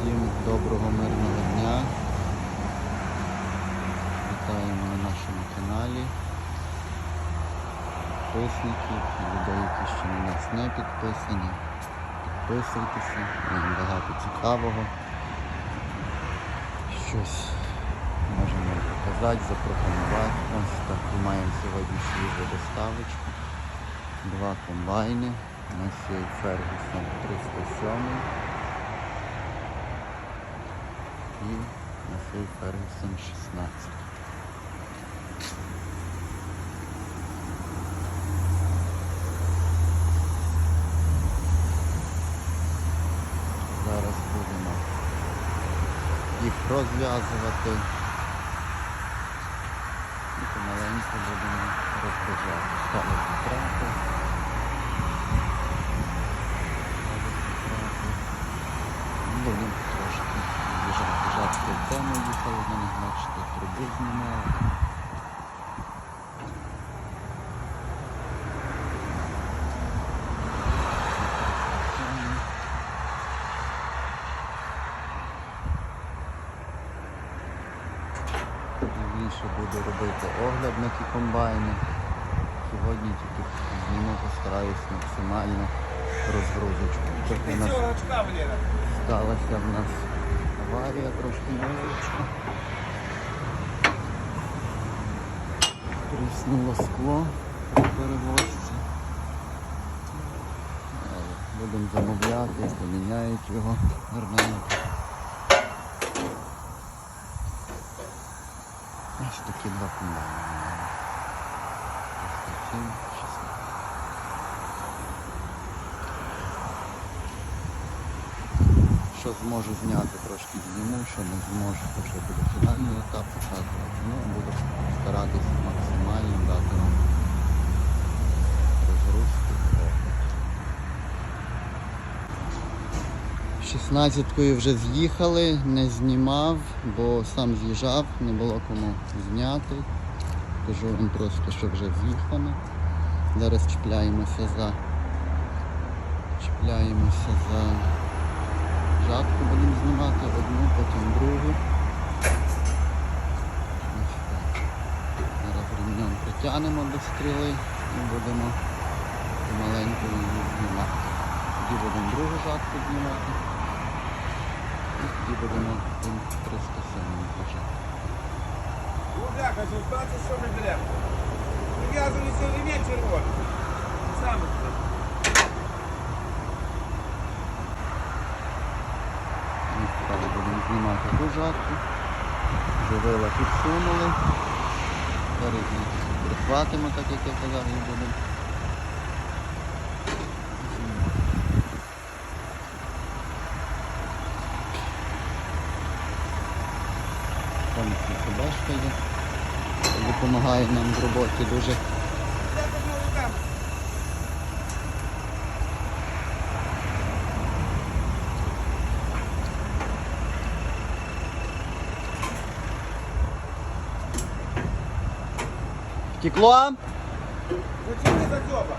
Всім доброго мирного дня. Вітаємо на нашому каналі. Підписників людей, які ще на нас не підписані. Підписуйтеся, нам багато цікавого. Щось можемо показати, запропонувати. Ось так маємо сьогодні свіжу доставочку. Два комбайни. У нас є Фергюсон 307 і Масей Фергюсон 16. Зараз будемо їх розв'язувати і помаленьку будемо розгружати. Ставити трапи. Будемо трошки біжати, біжати в тему їхали, на них бачите, трубу знімали. Пізніше буду робити огляд на ті комбайни. Сьогодні тільки зніму, постараюсь максимально розгрузочку. Трохи у нас сталася в нас аварія трошки невеличка. Тріснуло скло при перевозці. Будемо замовляти, поміняють його гарненько. Ось такі два комбайни. у мене. 307, 16. Що зможу зняти, трошки зніму, що не зможу, то вже буде фінальний етап показувати. Ну, буду старатися максимально дати вам розгрузку. 16-кою вже з'їхали, не знімав, бо сам з'їжджав, не було кому зняти. Кажу вам просто, що вже з'їхано. Зараз чіпляємося за чіпляємося за жатку будемо знімати одну, потім другу. Зараз ремнем притягнемо до стріли і будемо помаленьку її знімати. Тоді будемо другу жатку знімати. І тоді будемо пункт 307 почати. Ну, бляха, що стати, що ми беремо? Прив'язаний ремень червоний. Саме це. Ось так будемо знімати ту жатку. Живила підсунули. Зараз прихватимо, так як я казав, і будемо. Там собачка є. Допомагає нам в роботі дуже. Втекло? Зачем за цьоба?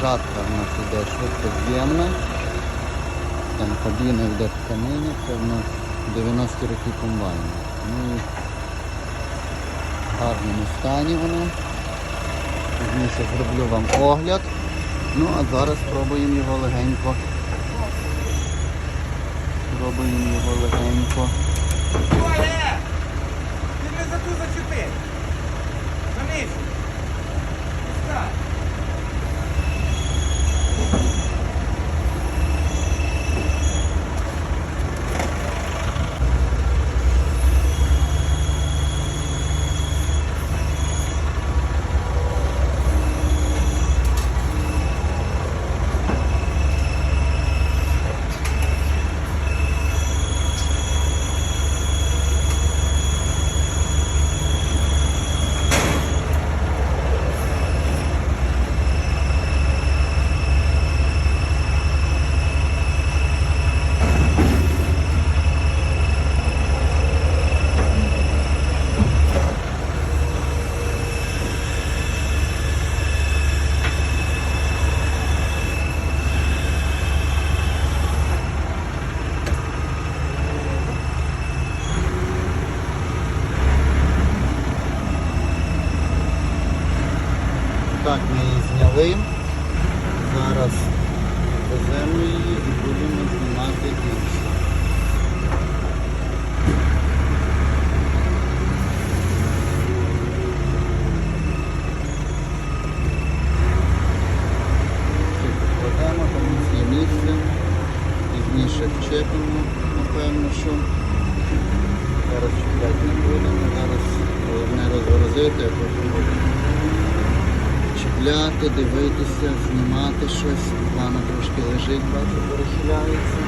Жатка у нас йде швидкоз'ємна. Там кабіна йде в тканині, це в нас 90 роки комбайну. Ну і в гарному стані воно. Пізніше зроблю вам огляд. Ну а зараз спробуємо його легенько. Спробуємо його легенько. Оля! Ти не за ту зачепи. Замість. так ми її зняли. Зараз веземо її і будемо знімати іншу. Цю покладемо, там у нас є місце. Пізніше вчепимо, напевно, що. Зараз чіпляти не будемо, зараз головне розгрузити, а потім будемо чіпляти, дивитися, знімати щось. Плана трошки лежить, бачу, перехиляється.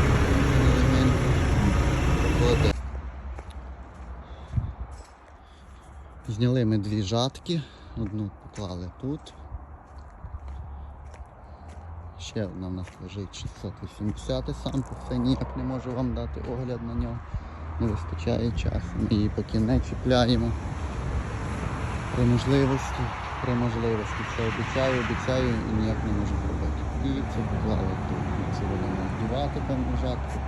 Зняли ми дві жатки, одну поклали тут. Ще одна в нас лежить 680 сам, все ніяк не можу вам дати огляд на нього. Не вистачає часу. Ми її поки не чіпляємо. При можливості, при можливості все обіцяю, обіцяю і ніяк не можу зробити. І це поклали тут. Це будемо вдівати певну жатку.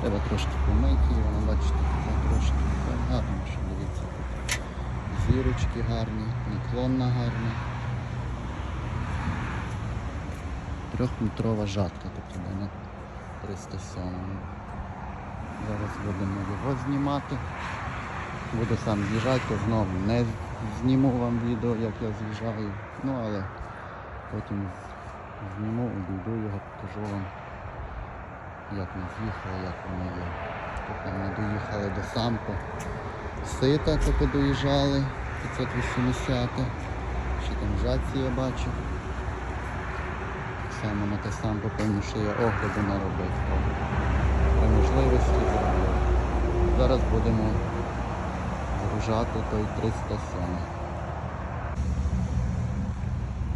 Треба трошки помити її, вона бачите, така трошки гарно, що дивіться. Зірочки гарні, наклонна гарна. Трьохметрова жатка тут іде на 307. Зараз будемо його знімати. Буду сам з'їжджати, знову не зніму вам відео, як я з'їжджаю. Ну але потім зніму, обійду його, покажу вам, як ми з'їхали, як воно є. Тут ми доїхали до сампо. Сита, тільки доїжджали, 580. Ще там жатці я бачив. Само на те сам попевню, що я огляду наробив. то При можливості зроблю. Зараз будемо загружати той 307.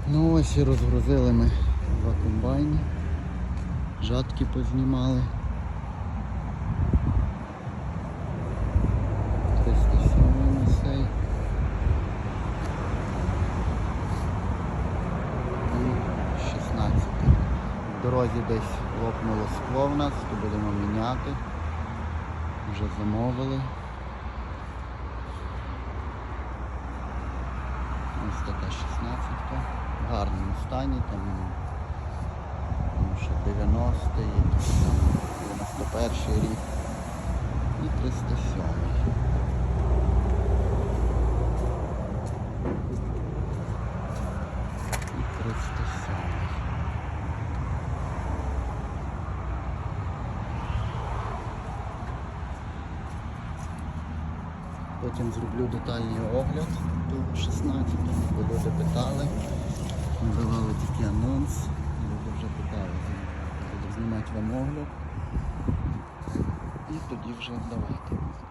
Ну ось і розгрузили ми два комбайни. Жатки познімали. 307 на сей. і 16. В дорозі десь лопнуло скло в нас, то будемо міняти. Вже замовили. Ось така 16 в гарному стані, там тому що 90 якийсь там 91 рік і 307. І 307. Потім зроблю детальний огляд до 16 бо люди питали. Ми давали такий анонс. Люди вже питали. Буду знімати вам огляд. І тоді вже давайте.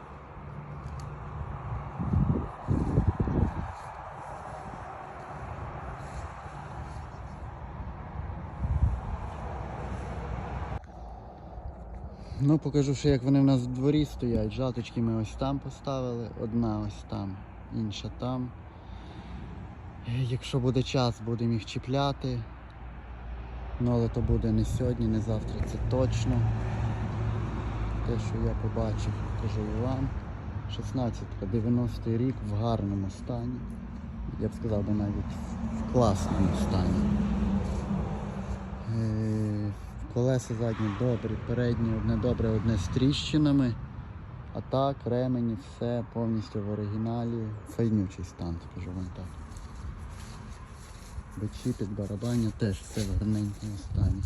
Ну, покажу, що як вони в нас в дворі стоять. Жаточки ми ось там поставили, одна ось там, інша там. Якщо буде час, будемо їх чіпляти. Ну, але то буде не сьогодні, не завтра, це точно. Те, що я побачив, покажу і вам. 16 90 рік в гарному стані. Я б сказав би навіть в класному стані. Колеса задні добрі, передні одне добре, одне з тріщинами. А так, ремені, все повністю в оригіналі. Файнючий стан, скажу вам так. Бичі під барабання теж все в гарненькому стані.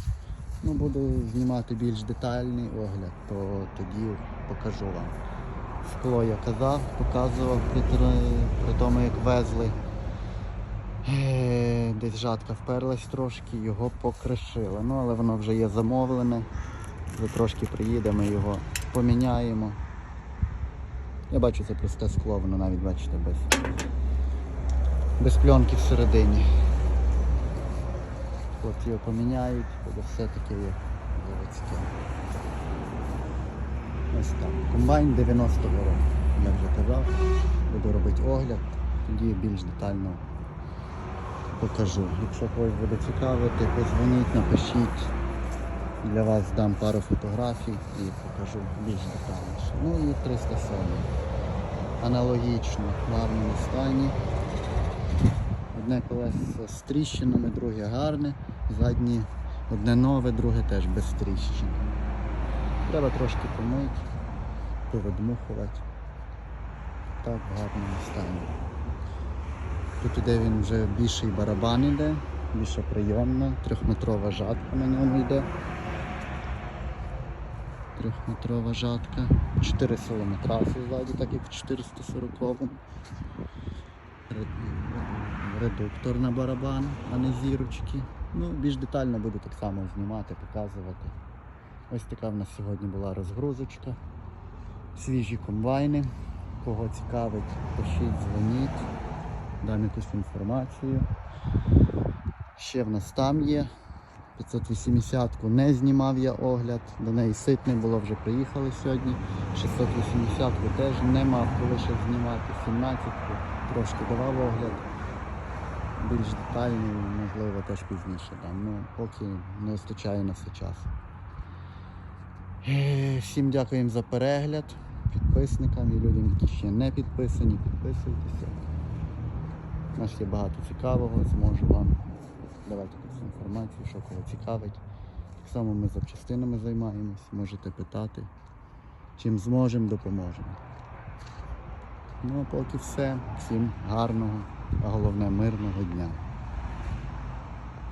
Ну, буду знімати більш детальний огляд, то тоді покажу вам. Скло я казав, показував при, тому, як везли. Е, Десь жатка вперлась трошки, його покришили. Ну, але воно вже є замовлене. Вже трошки приїде, ми його поміняємо. Я бачу це просте скло, воно навіть бачите без, без пленки всередині. Хлопці його поміняють, буде все таке як заводське. Ось так. Комбайн 90-го року, я вже казав. Буду робити огляд, тоді більш детально покажу. Якщо когось буде цікавити, позвоніть, напишіть. Для вас дам пару фотографій і покажу більш детальніше. Ну і 307. Аналогічно в гарному стані. одне колесо з тріщинами, друге гарне, задні одне нове, друге теж без тріщин. Треба трошки помити, повидмухувати. Так в гарному стані. Тут іде він вже більший барабан іде, більша прийомна, трьохметрова жатка на ньому йде. Трьохметрова жатка. 4 силометраси ззаді, так як в 440-му. Редуктор на барабан, а не зірочки. Ну, більш детально буду так само знімати, показувати. Ось така в нас сьогодні була розгрузочка. Свіжі комбайни. Кого цікавить, пишіть, дзвоніть, дам якусь інформацію. Ще в нас там є. 580-ку не знімав я огляд, до неї сит було, вже приїхали сьогодні. 680-ку теж не мав коли ще знімати. 17-ку трошки давав огляд. Більш детальний, можливо, теж пізніше дам. Ну, поки не вистачає на все часу. Е, Всім дякуємо за перегляд, підписникам і людям, які ще не підписані, підписуйтеся. У нас є багато цікавого, зможу вам давати якусь інформацію, що кого цікавить. Так само ми запчастинами займаємось, можете питати. Чим зможемо, допоможемо. Ну а поки все. Всім гарного, а головне мирного дня.